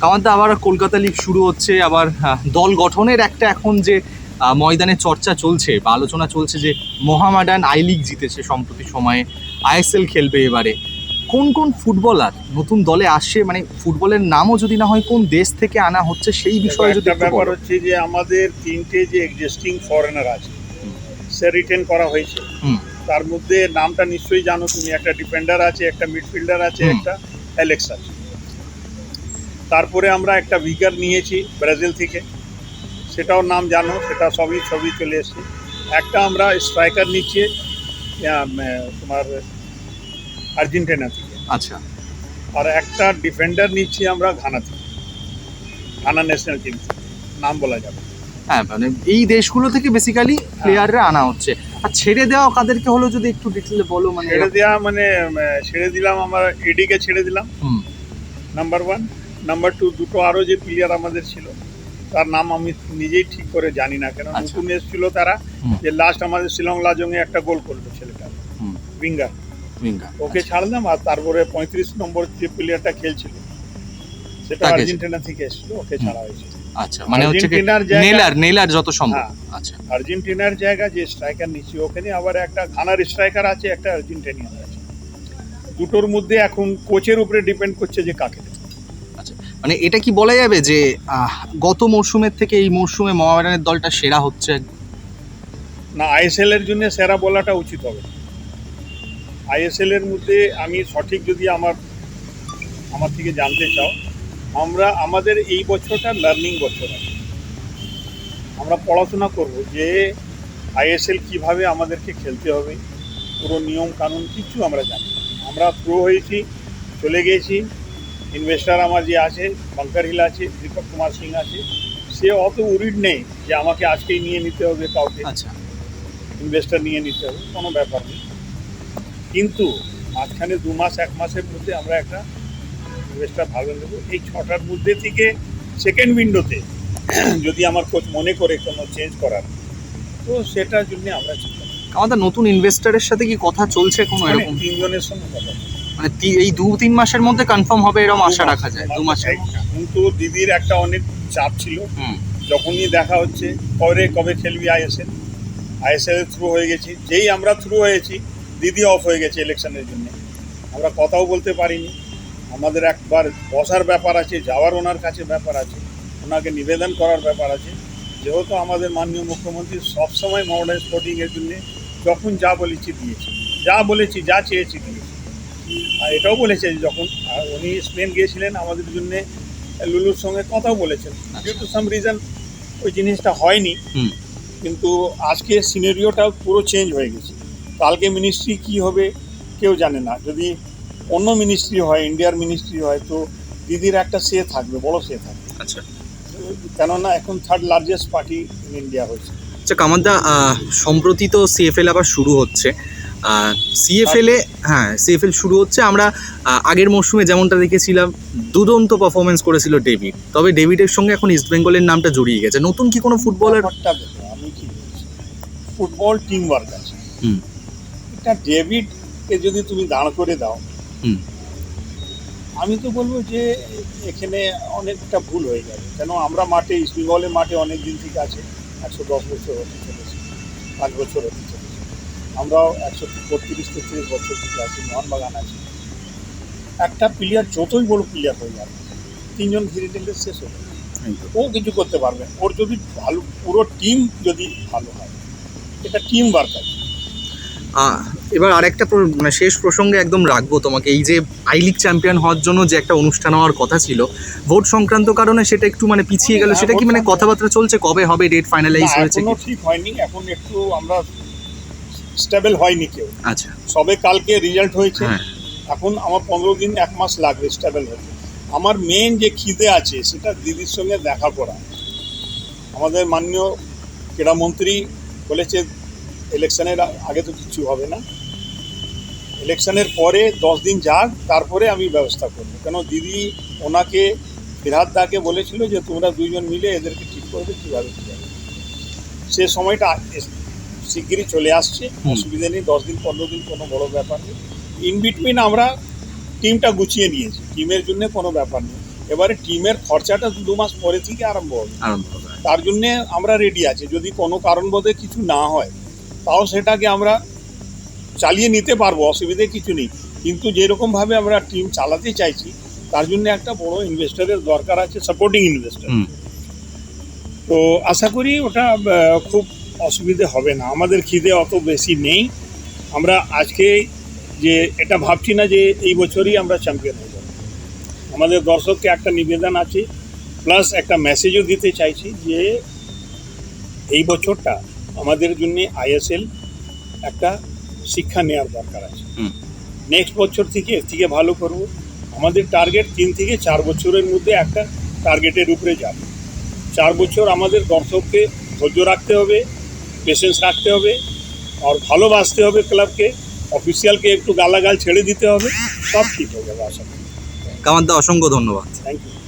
কামারদা আবার কলকাতা লিগ শুরু হচ্ছে আবার দল গঠনের একটা এখন যে ময়দানে চর্চা চলছে বা আলোচনা চলছে যে মোহামেডান আই লিগ জিতেছে সম্প্রতি সময়ে আইএসএল খেলবে এবারে। কোন কোন ফুটবলার নতুন দলে আসছে মানে ফুটবলের নামও যদি না হয় কোন দেশ থেকে আনা হচ্ছে সেই বিষয়ে যদি ব্যাপার হচ্ছে যে আমাদের তিনটে যে এক্সিস্টিং ফরেনার আছে সে রিটেন করা হয়েছে। হুম। তার মধ্যে নামটা নিশ্চয়ই জানো তুমি একটা ডিফেন্ডার আছে একটা মিডফিল্ডার আছে একটা অ্যালেক্স আছে। তারপরে আমরা একটা উইকার নিয়েছি ব্রাজিল থেকে। সেটাও নাম জানো সেটা সবই ছবি চলে এসছে। একটা আমরা স্ট্রাইকার নিচ্ছি তোমার আর্জেন্টিনা থেকে। আচ্ছা। আর একটা ডিফেন্ডার নিচ্ছি আমরা ঘানা থেকে। ঘানা ন্যাশনাল টিম নাম বলা যাবে হ্যাঁ মানে এই দেশগুলো থেকে বেসিক্যালি প্লেয়াররা আনা হচ্ছে। আর ছেড়ে দেওয়া কাদেরকে হলো যদি একটু ডিটেলে বলো মানে ছেড়ে দেওয়া মানে ছেড়ে দিলাম আমার এডিকে ছেড়ে দিলাম। নাম্বার ওয়ান নাম্বার টু দুটো আরও যে প্লেয়ার আমাদের ছিল তার নাম আমি নিজেই ঠিক করে জানি না কেন আচ্ছা। নতুন এসেছিল তারা যে লাস্ট আমাদের শিলং লাজংয়ে একটা গোল করল ছেলেটা উইঙ্গার ওকে ছাড়লাম আর তারপরে পঁয়ত্রিশ নম্বর যে প্লেয়ারটা খেলছিল সেটা আর্জেন্টিনা থেকে এসেছিল ওকে ছাড়া হয়েছে। আচ্ছা মানে হচ্ছে নেলার নেলার যত সম্ভব। হ্যাঁ। আচ্ছা। আর্জেন্টিনার জায়গা যে স্ট্রাইকার নিচ্ছি ওখানে আবার একটা ঘানার স্ট্রাইকার আছে একটা আর্জেন্টিনিয়ান আছে। দুটোর মধ্যে এখন কোচের উপরে ডিপেন্ড করছে যে কাকে দেবে। মানে এটা কি বলা যাবে যে গত মরশুমের থেকে এই মরশুমে মোহামেডানের দলটা সেরা হচ্ছে? না, আইএসএল এর জন্য সেরা বলাটা উচিত হবে। আইএসএল এর মধ্যে আমি সঠিক যদি আমার আমার থেকে জানতে চাও, আমরা, আমাদের এই বছরটা লার্নিং বছর আছে। আমরা পড়াশোনা করব যে আইএসএল কীভাবে আমাদেরকে খেলতে হবে, পুরো নিয়ম কানুন কিছু আমরা জানি। আমরা প্রো হয়েছি, চলে গেছি ইনভেস্টার আমার যে আছে বাঙ্কার হিল আছে দীপক কুমার সিং আছে সে অত উরিড নেই যে আমাকে আজকেই নিয়ে নিতে হবে কাউকে। আচ্ছা। ইনভেস্টার নিয়ে নিতে হবে কোনো ব্যাপার নেই। কিন্তু মাঝখানে দু মাস এক মাসের মধ্যে আমরা একটা ইনভেস্টার ভালো নেব। এই ছটার মধ্যে থেকে সেকেন্ড উইন্ডোতে যদি আমার কোচ মনে করে কোনো চেঞ্জ করার তো সেটার জন্য আমরা। আমাদের নতুন ইনভেস্টরের সাথে কি কথা চলছে কোনো মানে এরকম? তিনজনের সঙ্গে কথা। মানে এই দু তিন মাসের মধ্যে কনফার্ম হবে এরকম আশা রাখা যায় দু মাসের মধ্যে। এখন তো দিদির একটা অনেক চাপ ছিল। যখনই দেখা হচ্ছে কবে কবে খেলবি আইএসএল আইএসএল থ্রু হয়ে গেছি। যেই আমরা থ্রু হয়েছি দিদি অফ হয়ে গেছে ইলেকশনের জন্য। আমরা কথাও বলতে পারিনি। আমাদের একবার বসার ব্যাপার আছে যাওয়ার ওনার কাছে ব্যাপার আছে। ওনাকে নিবেদন করার ব্যাপার আছে। যেহেতু আমাদের মাননীয় মুখ্যমন্ত্রী সবসময় মডার্ন স্পোর্টিংয়ের জন্য যখন যা বলেছি দিয়েছি। যা বলেছি যা চেয়েছি দিয়েছি। আর এটাও বলেছে যখন আর উনি স্পেন গিয়েছিলেন আমাদের জন্য লুলুর সঙ্গে কথাও বলেছেন। টু সাম রিজন ওই জিনিসটা হয়নি কিন্তু আজকে সিনারিওটা পুরো চেঞ্জ হয়ে গেছে। কালকে মিনিস্ট্রি কি হবে কেউ জানে না। যদি অন্য মিনিস্ট্রি হয় ইন্ডিয়ার মিনিস্ট্রি হয় তো দিদির একটা সে থাকবে বড় সে থাকবে। আচ্ছা। কেননা এখন third largest party in India হয়েছে। আচ্ছা কামাদা সম্প্রতি তো সিএফএল আবার শুরু হচ্ছে। সিএফএল হ্যাঁ সিএফএল শুরু হচ্ছে আমরা আগের মরশুমে যেমনটা দেখেছিলাম দুদন্ত পারফরমেন্স করেছিল ডেভিড তবে ডেভিডের সঙ্গে এখন ইস্ট বেঙ্গলের নামটা জড়িয়ে গেছে। নতুন কি কোনো ফুটবলার আমি কি ফুটবল টিম ওয়ার্ক আছে। হুম। এটা ডেভিডকে যদি তুমি দাঁড় করে দাও হুম। আমি তো বলব যে এখানে অনেকটা ভুল হয়ে যাবে কেন আমরা মাঠে ইস্ট বেঙ্গলের মাঠে অনেক দিন থেকে আছে একশো দশ বছর হতে চলেছে পাঁচ বছর হতে চলেছে। আমরাও একশো বত্রিশ তেত্রিশ বছর থেকে আছি মোহনবাগান আছে। একটা প্লেয়ার যতই বড় প্লেয়ার হয়ে যাবে তিনজন ঘিরে নিলে শেষ হয়ে যাবে। ও কিছু করতে পারবে ওর যদি ভালো পুরো টিম যদি ভালো হয় এটা টিম ওয়ার্ক আছে। এবার আরেকটা মানে শেষ প্রসঙ্গে একদম রাখব তোমাকে। এই যে আই লিগ চ্যাম্পিয়ন হওয়ার জন্য যে একটা অনুষ্ঠান হওয়ার কথা ছিল ভোট সংক্রান্ত কারণে সেটা একটু মানে পিছিয়ে গেল। হ্যাঁ, সেটা কি মানে কথাবার্তা চলছে কবে হবে? ডেট ফাইনালাইজ হয়েছে ঠিক হয়নি। এখন একটু আমরা স্টেবল হয়নি কেউ। আচ্ছা। সবে কালকে রেজাল্ট হয়েছে। হ্যাঁ। এখন আমার পনেরো দিন এক মাস লাগবে স্টেবল হতে। আমার মেন যে খিদে আছে সেটা দিদির সঙ্গে দেখা করা। আমাদের মাননীয় ক্রীড়ামন্ত্রী বলেছে ইলেকশনের আগে তো কিছু হবে না। ইলেকশনের পরে দশ দিন যাক তারপরে আমি ব্যবস্থা করব। কেন দিদি ওনাকে ফিরহাদ দাকে বলেছিল যে তোমরা দুইজন মিলে এদেরকে ঠিক করবে কীভাবে কী সে সময়টা শিগগিরই চলে আসছে। অসুবিধা নেই দশ দিন পনেরো দিন কোনো বড় ব্যাপার নেই। ইন বিটুইন আমরা টিমটা গুছিয়ে নিয়েছি টিমের জন্য কোনো ব্যাপার নেই। এবারে টিমের খরচাটা দু মাস পরে থেকে আরম্ভ হবে। তার জন্য আমরা রেডি আছি। যদি কোনো কারণবোধে কিছু না হয় তাও সেটাকে আমরা চালিয়ে নিতে পারব অসুবিধে কিছু নেই। কিন্তু যেরকমভাবে আমরা টিম চালাতে চাইছি তার জন্য একটা বড় ইনভেস্টরের দরকার আছে সাপোর্টিং ইনভেস্টর তো আশা করি ওটা খুব অসুবিধে হবে না। আমাদের খিদে অত বেশি নেই। আমরা আজকে যে এটা ভাবছি না যে এই বছরই আমরা চ্যাম্পিয়ন হয়ে যাব আমাদের দর্শককে একটা নিবেদন আছে প্লাস একটা মেসেজও দিতে চাইছি যে এই বছরটা আমাদের জন্য আইএসএল একটা শিক্ষা নেওয়ার দরকার আছে। নেক্সট বছর থেকে এর থেকে ভালো করব। আমাদের টার্গেট তিন থেকে চার বছরের মধ্যে একটা টার্গেটের উপরে যাবে। চার বছর আমাদের দর্শককে ধৈর্য রাখতে হবে। পেশেন্স রাখতে হবে আর ভালোবাসতে হবে ক্লাবকে অফিসিয়ালকে একটু গালাগাল ছেড়ে দিতে হবে সব ঠিক হয়ে যাবে আশা করি। কামার দা অসংখ্য ধন্যবাদ। Thank you